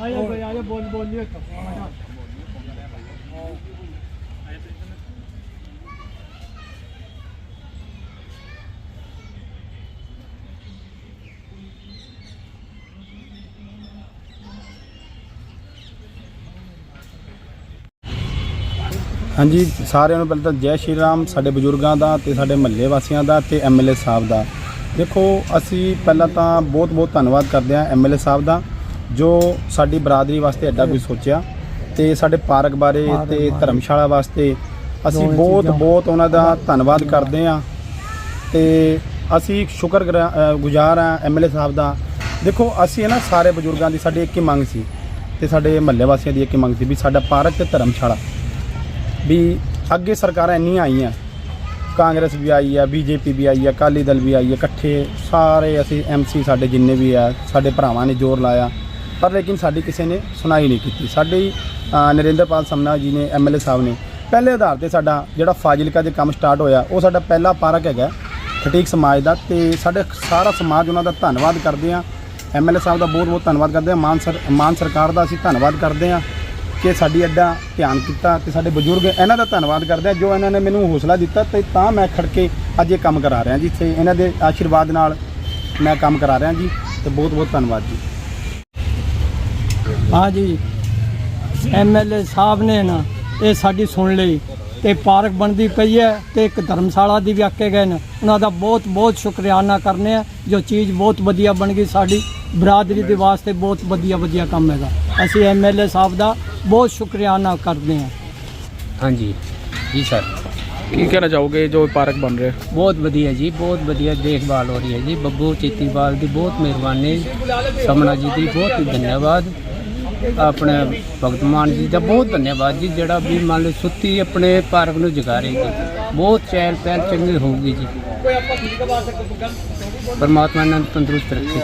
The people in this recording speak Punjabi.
ਆਇਆ ਹਾਂਜੀ, ਸਾਰਿਆਂ ਨੂੰ ਪਹਿਲਾਂ ਤਾਂ ਜੈ ਸ਼੍ਰੀ ਰਾਮ, ਸਾਡੇ ਬਜ਼ੁਰਗਾਂ ਦਾ ਤੇ ਸਾਡੇ ਮਹੱਲੇ ਵਾਸੀਆਂ ਦਾ ਤੇ ਐਮਐਲਏ ਸਾਹਿਬ ਦਾ। ਦੇਖੋ, ਅਸੀਂ ਪਹਿਲਾਂ ਤਾਂ ਬਹੁਤ-ਬਹੁਤ ਧੰਨਵਾਦ ਕਰਦੇ ਹਾਂ ਐਮਐਲਏ ਸਾਹਿਬ ਦਾ। ਜੋ ਸਾਡੀ ਬਰਾਦਰੀ ਵਾਸਤੇ ਐਡਾ ਕੁਝ ਸੋਚਿਆ ਤੇ ਸਾਡੇ ਪਾਰਕ ਬਾਰੇ ਤੇ ਧਰਮਸ਼ਾਲਾ ਵਾਸਤੇ ਅਸੀਂ ਬਹੁਤ-ਬਹੁਤ ਉਹਨਾਂ ਦਾ ਧੰਨਵਾਦ ਕਰਦੇ ਹਾਂ। ਤੇ ਅਸੀਂ ਸ਼ੁਕਰ ਗੁਜ਼ਾਰ ਹਾਂ ਐਮਐਲਏ ਸਾਹਿਬ ਦਾ। ਦੇਖੋ ਅਸੀਂ ਨਾ ਸਾਰੇ ਬਜ਼ੁਰਗਾਂ ਦੀ ਸਾਡੀ ਇੱਕ ਹੀ ਮੰਗ ਸੀ ਤੇ ਸਾਡੇ ਮਹੱਲੇ ਵਾਸੀਆਂ ਦੀ ਇੱਕ ਹੀ ਮੰਗ ਸੀ ਵੀ ਸਾਡਾ ਪਾਰਕ ਤੇ ਧਰਮਸ਼ਾਲਾ। ਵੀ ਅੱਗੇ ਸਰਕਾਰਾਂ ਇੰਨੀਆਂ ਆਈਆਂ ਕਾਂਗਰਸ ਵੀ ਆਈ ਆ ਬੀਜੇਪੀ ਵੀ ਆਈ ਆ ਅਕਾਲੀ ਦਲ ਵੀ ਆਈ ਆ ਇਕੱਠੇ ਸਾਰੇ ਅਸੀਂ ਐਮਸੀ ਸਾਡੇ ਜਿੰਨੇ ਵੀ ਆ ਸਾਡੇ ਭਰਾਵਾਂ ਨੇ ਜ਼ੋਰ ਲਾਇਆ। ਪਰ ਲੇਕਿਨ ਸਾਡੀ ਕਿਸੇ ਨੇ ਸੁਣਾਈ ਨਹੀਂ ਕੀਤੀ। ਸਾਡੇ ਨਰਿੰਦਰਪਾਲ ਸਮਨਾ ਜੀ ਨੇ ਐਮਐਲਏ ਸਾਹਿਬ ਨੇ ਪਹਿਲੇ ਆਧਾਰ ਤੇ ਸਾਡਾ ਜਿਹੜਾ ਫਾਜ਼ਿਲਕਾ 'ਚ ਕੰਮ ਸਟਾਰਟ ਹੋਇਆ, ਉਹ ਸਾਡਾ ਪਹਿਲਾ ਪਾਰਕ ਹੈਗਾ ਖਟੀਕ ਸਮਾਜ ਦਾ ਤੇ ਸਾਡੇ ਸਾਰਾ ਸਮਾਜ ਉਹਨਾਂ ਦਾ ਧੰਨਵਾਦ ਕਰਦੇ ਆ ਐਮਐਲਏ ਸਾਹਿਬ ਦਾ ਬਹੁਤ ਬਹੁਤ ਧੰਨਵਾਦ ਕਰਦੇ ਆ ਮਾਨ ਸਰ, ਮਾਨ ਸਰਕਾਰ ਦਾ ਅਸੀਂ ਧੰਨਵਾਦ ਕਰਦੇ ਆ ਕਿ ਸਾਡੀ ਐਡਾ ਧਿਆਨ ਕੀਤਾ ਤੇ ਸਾਡੇ ਬਜ਼ੁਰਗ ਇਹਨਾਂ ਦਾ ਧੰਨਵਾਦ ਕਰਦੇ ਆ ਜੋ ਇਹਨਾਂ ਨੇ ਮੈਨੂੰ ਹੌਸਲਾ ਦਿੱਤਾ ਤੇ ਤਾਂ ਮੈਂ ਖੜ ਕੇ ਅੱਜ ਇਹ ਕੰਮ ਕਰਾ ਰਿਹਾ ਜੀ। ਤੇ ਇਹਨਾਂ ਦੇ ਆਸ਼ੀਰਵਾਦ ਨਾਲ ਮੈਂ ਕੰਮ ਕਰਾ ਰਿਹਾ ਜੀ ਤੇ ਬਹੁਤ ਬਹੁਤ ਧੰਨਵਾਦ ਜੀ। ਹਾਂ ਜੀ। ਐਮਐਲਏ ਸਾਹਿਬ ਨੇ ਨਾ ਇਹ ਸਾਡੀ ਸੁਣ ਲਈ ਤੇ ਪਾਰਕ ਬਣਦੀ ਪਈ ਹੈ ਤੇ ਇੱਕ ਧਰਮਸ਼ਾਲਾ ਦੀ ਵੀ ਆਕੇ ਗਏ ਨੇ। ਉਹਨਾਂ ਦਾ ਬਹੁਤ ਬਹੁਤ ਸ਼ੁਕਰੀਆਨਾ ਕਰਨੇ ਆ ਜੋ ਚੀਜ਼ ਬਹੁਤ ਵਧੀਆ ਬਣ ਗਈ ਸਾਡੀ। ਬਰਾਦਰੀ ਦੇ ਵਾਸਤੇ ਬਹੁਤ ਵਧੀਆ ਵਧੀਆ ਕੰਮ ਹੈਗਾ। ਅਸੀਂ ਐਮਐਲਏ ਸਾਹਿਬ ਦਾ ਬਹੁਤ ਸ਼ੁਕਰੀਆਨਾ ਕਰਦੇ ਹਾਂ। ਹਾਂਜੀ। ਜੀ ਸਰ। ਕੀ ਕਹਿਣਾ ਚਾਹੋਗੇ ਜੋ ਪਾਰਕ ਬਣ ਰਿਹਾ? ਬਹੁਤ ਵਧੀਆ ਜੀ ਬਹੁਤ ਵਧੀਆ ਦੇਖਭਾਲ ਹੋ ਰਹੀ ਹੈ ਜੀ। ਬੱਬੂ ਚੀਤੀਵਾਲ ਦੀ ਬਹੁਤ ਮਿਹਰਬਾਨੀ ਸਮਣਾ ਜੀ ਦੀ ਬਹੁਤ ਹੀ ਧੰਨਵਾਦ। ਆਪਣੇ ਭਗਤ ਮਾਨ ਜੀ ਦਾ ਬਹੁਤ ਧੰਨਵਾਦ ਜੀ ਜਿਹੜਾ ਵੀ ਮੰਨ ਲਓ ਸੁੱਤੀ ਆਪਣੇ ਪਾਰਕ ਨੂੰ ਜਗਾ ਰਹੀ ਜੀ। ਬਹੁਤ ਚਹਿਲ ਪਹਿਲ ਚੰਗੀ ਹੋਊਗੀ ਜੀ। ਪਰਮਾਤਮਾ ਨੇ ਤੰਦਰੁਸਤ ਰੱਖੇ।